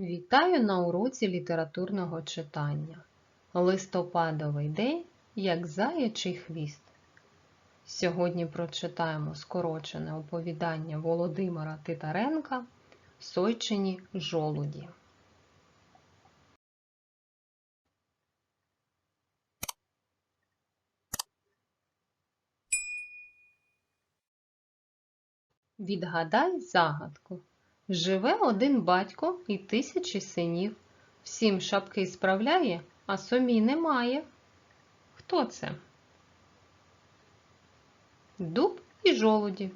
Вітаю на уроці літературного читання. Листопадовий день, як заячий хвіст. Сьогодні прочитаємо скорочене оповідання Володимира Титаренка Сойчині жолуді. Відгадай загадку. Живе один батько і тисячі синів. Всім шапки справляє, а собі немає. Хто це? Дуб і жолуді.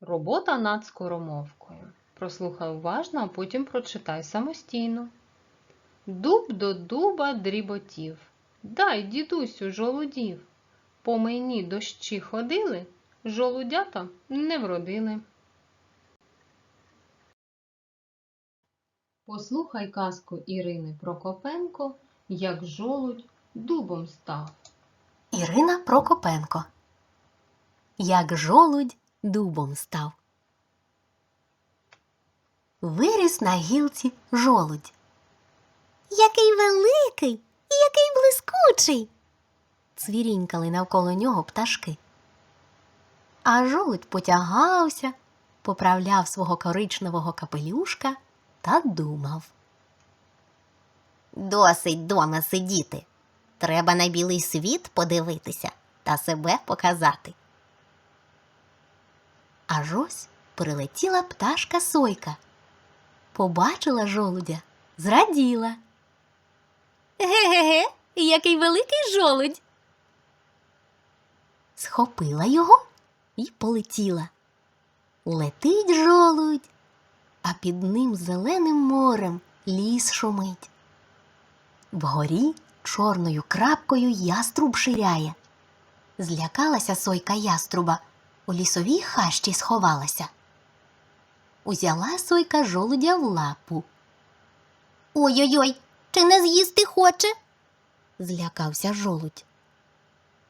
Робота над скоромовкою. Прослухай уважно, а потім прочитай самостійно. Дуб до дуба дріботів. Дай, дідусю, жолудів. По мені дощі ходили, жолудята не вродили. Послухай казку Ірини Прокопенко, як жолудь дубом став. Ірина Прокопенко. Як жолудь дубом став. Виріс на гілці жолудь. Який великий і який блискучий. Цвірінькали навколо нього пташки. А жолудь потягався, поправляв свого коричневого капелюшка та думав. Досить дома сидіти. Треба на білий світ подивитися та себе показати. Аж ось прилетіла пташка сойка. Побачила жолудя, зраділа. Ге-ге-ге, який великий жолудь. Схопила його і полетіла. Летить жолудь, а під ним зеленим морем ліс шумить. Вгорі чорною крапкою яструб ширяє. Злякалася сойка яструба, у лісовій хащі сховалася. Узяла сойка жолудя в лапу. Ой-ой-ой, чи не з'їсти хоче? злякався жолудь.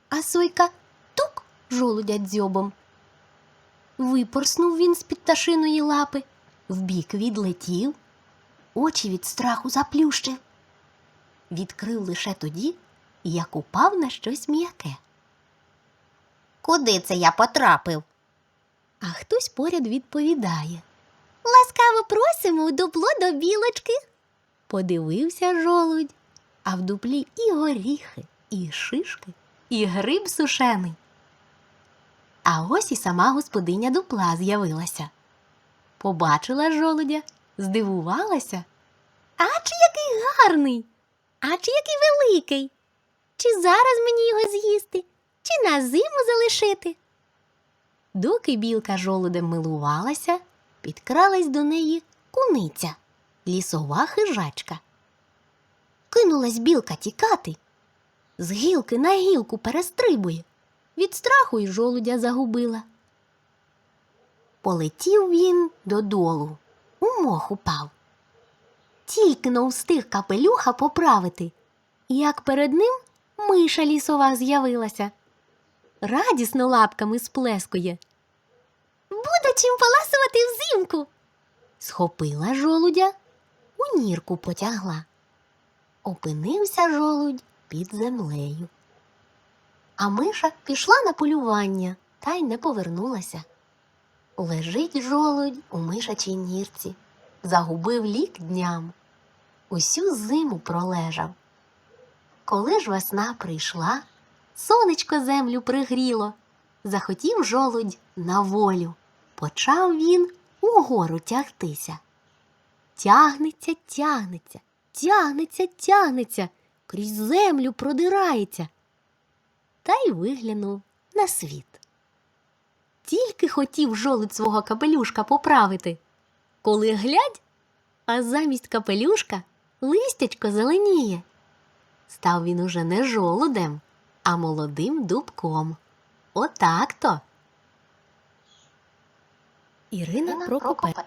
А сойка жолудя дзьобом. Випорснув він з-під пташиної лапи, вбік відлетів, очі від страху заплющив відкрив лише тоді, як упав на щось м'яке. Куди це я потрапив? А хтось поряд відповідає. Ласкаво просимо у дупло до білочки. Подивився жолудь, а в дуплі і горіхи, і шишки, і гриб сушений. А ось і сама господиня дупла з'явилася. Побачила жолудя, здивувалася. Ач який гарний! А чи який великий? Чи зараз мені його з'їсти, чи на зиму залишити? Доки білка жолудем милувалася, підкралась до неї куниця, лісова хижачка. Кинулась білка тікати. З гілки на гілку перестрибує, від страху й жолудя загубила. Полетів він додолу, у мох упав тільки но встиг капелюха поправити, як перед ним миша лісова з'явилася. Радісно лапками сплескує. Буде чим поласувати взимку. Схопила жолудя, у нірку потягла. Опинився жолудь під землею. А миша пішла на полювання та й не повернулася. Лежить жолудь у мишачій нірці загубив лік дням, усю зиму пролежав. Коли ж весна прийшла, сонечко землю пригріло, захотів жолудь на волю, почав він угору тягтися. Тягнеться, тягнеться, тягнеться, тягнеться, крізь землю продирається. Та й виглянув на світ. Тільки хотів жолудь свого капелюшка поправити, коли глядь, а замість капелюшка листячко зеленіє. Став він уже не жолудем, а молодим дубком. Отак то. Ірина Прокопе.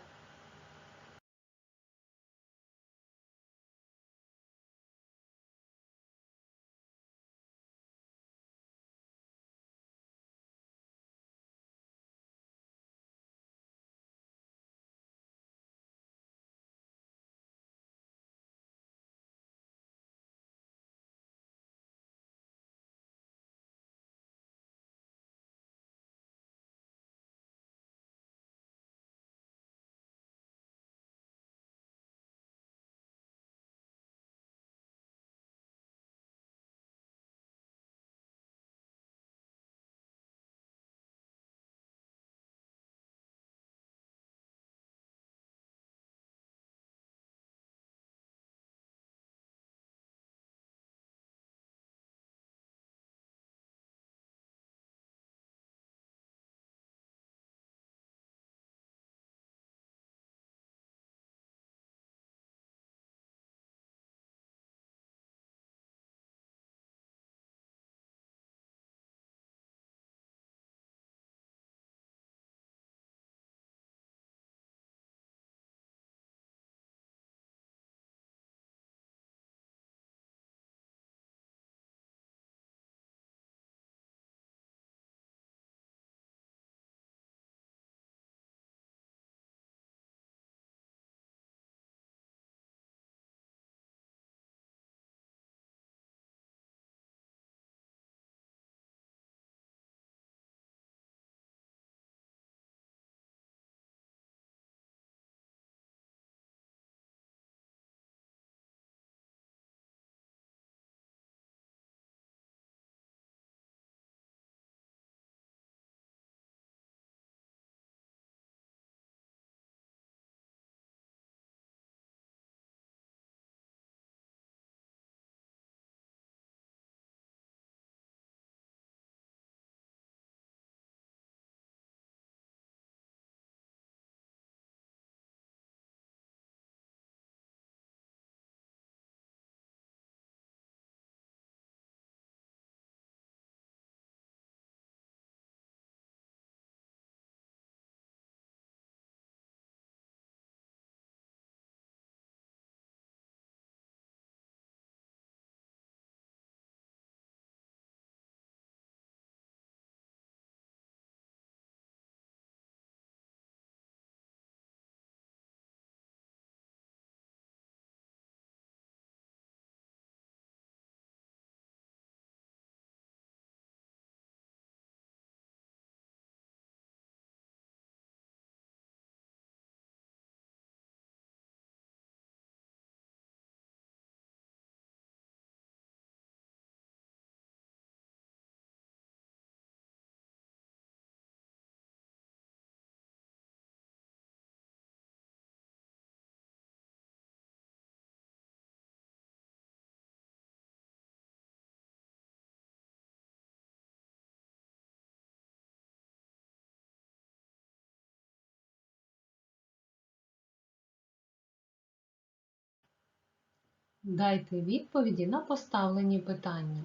Дайте відповіді на поставлені питання.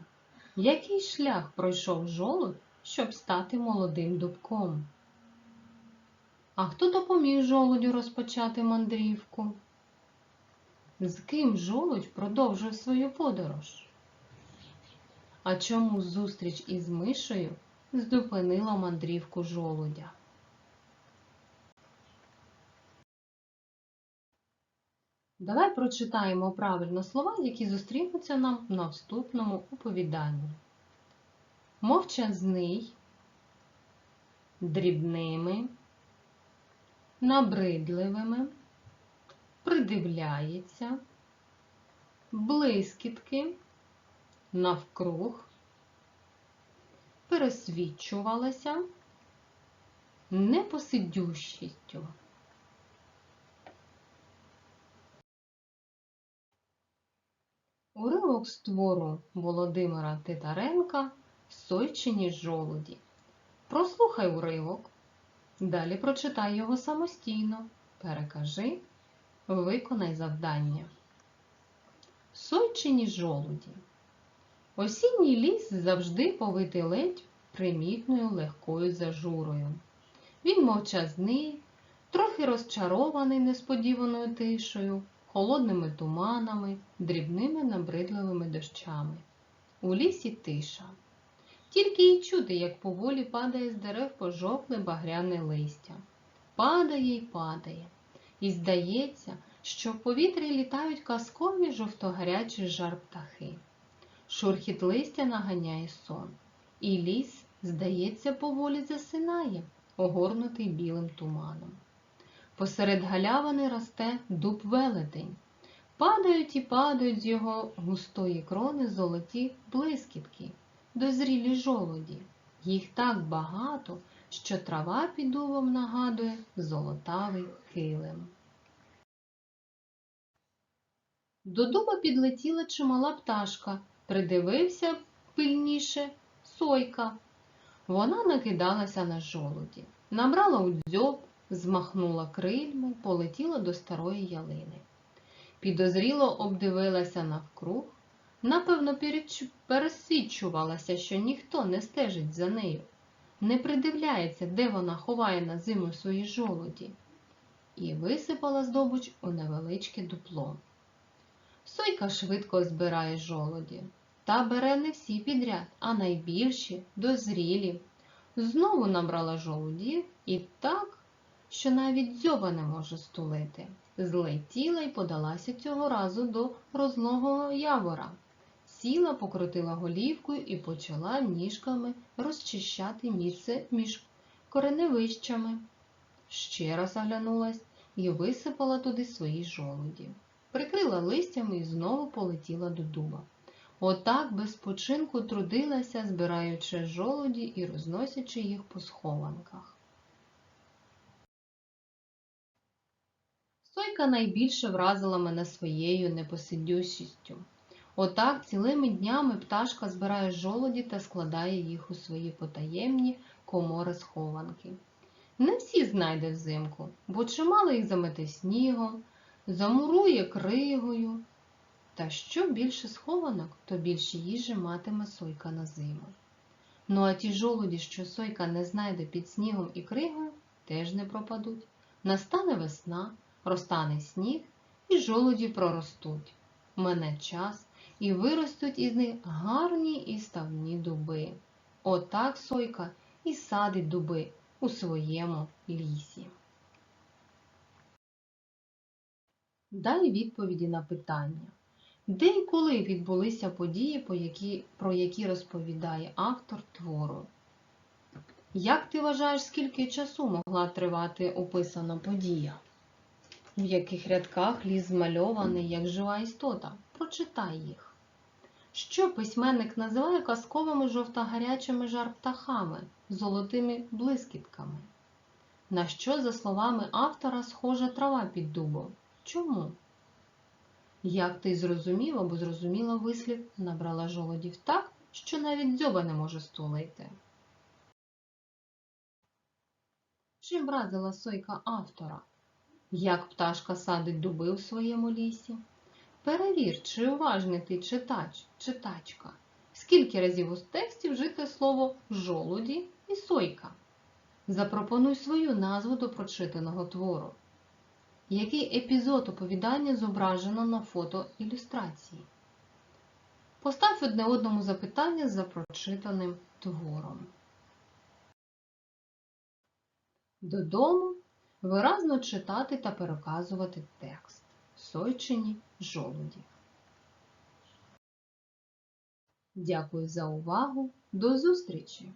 Який шлях пройшов жолудь, щоб стати молодим дубком? А хто допоміг жолудю розпочати мандрівку? З ким жолудь продовжив свою подорож? А чому зустріч із мишею здупинила мандрівку жолудя? Давай прочитаємо правильно слова, які зустрінуться нам на вступному оповіданні. Мовчазний, дрібними, набридливими, придивляється, блискітки, навкруг, пересвідчувалася, непосидющістю. Уривок з твору Володимира Титаренка Сойчині жолуді. Прослухай уривок. Далі прочитай його самостійно. Перекажи, виконай завдання. Сойчині жолуді. Осінній ліс завжди повитий ледь примітною легкою зажурою. Він мовчазний, трохи розчарований несподіваною тишею, холодними туманами, дрібними набридливими дощами. У лісі тиша. Тільки й чути, як поволі падає з дерев пожовкле багряне листя. Падає й падає. І здається, що в повітрі літають казкові жовтогарячі жар птахи. Шурхіт листя наганяє сон, і ліс, здається, поволі засинає, огорнутий білим туманом. Посеред галявини росте дуб велетень. Падають і падають з його густої крони золоті блискітки, дозрілі жолоді. Їх так багато, що трава під дубом нагадує золотавий килим. До дуба підлетіла чимала пташка, придивився пильніше сойка. Вона накидалася на жолуді, набрала у дзьоб, змахнула крильми, полетіла до старої ялини. Підозріло обдивилася навкруг, напевно, пересвідчувалася, що ніхто не стежить за нею, не придивляється, де вона ховає на зиму свої жолуді, і висипала здобуч у невеличке дупло. Сойка швидко збирає жолоді, та бере не всі підряд, а найбільші, дозрілі. Знову набрала жолудів і так, що навіть дзьоба не може стулити. Злетіла й подалася цього разу до розлогого явора. Сіла, покрутила голівкою і почала ніжками розчищати місце між кореневищами. Ще раз оглянулась і висипала туди свої жолуді. Прикрила листями і знову полетіла до дуба. Отак без починку трудилася, збираючи жолуді і розносячи їх по схованках. Сойка найбільше вразила мене своєю непосидючістю. Отак цілими днями пташка збирає жолоді та складає їх у свої потаємні комори схованки. Не всі знайде взимку, бо чимало їх замете снігом, замурує кригою. Та що більше схованок, то більше їжі матиме сойка на зиму. Ну а ті жолуді, що сойка не знайде під снігом і кригою, теж не пропадуть. Настане весна, розтане сніг, і жолуді проростуть. Мене час, і виростуть із них гарні і ставні дуби. Отак сойка і садить дуби у своєму лісі. Дай відповіді на питання. Де і коли відбулися події, про які розповідає автор твору? Як ти вважаєш, скільки часу могла тривати описана подія? В яких рядках ліс змальований як жива істота? Прочитай їх. Що письменник називає казковими жовтогарячими жар-птахами, золотими блискітками? На що, за словами автора, схожа трава під дубом? Чому? Як ти зрозумів або зрозуміла вислів, набрала жолодів так, що навіть дзьоба не може стулити. Чим вразила сойка автора? Як пташка садить дуби у своєму лісі? Перевір, чи уважний ти читач, читачка. Скільки разів у тексті вжите слово жолуді і сойка? Запропонуй свою назву до прочитаного твору. Який епізод оповідання зображено на фото ілюстрації? Постав одне одному запитання за прочитаним твором. Додому виразно читати та переказувати текст. Сойчині жолуді. Дякую за увагу. До зустрічі!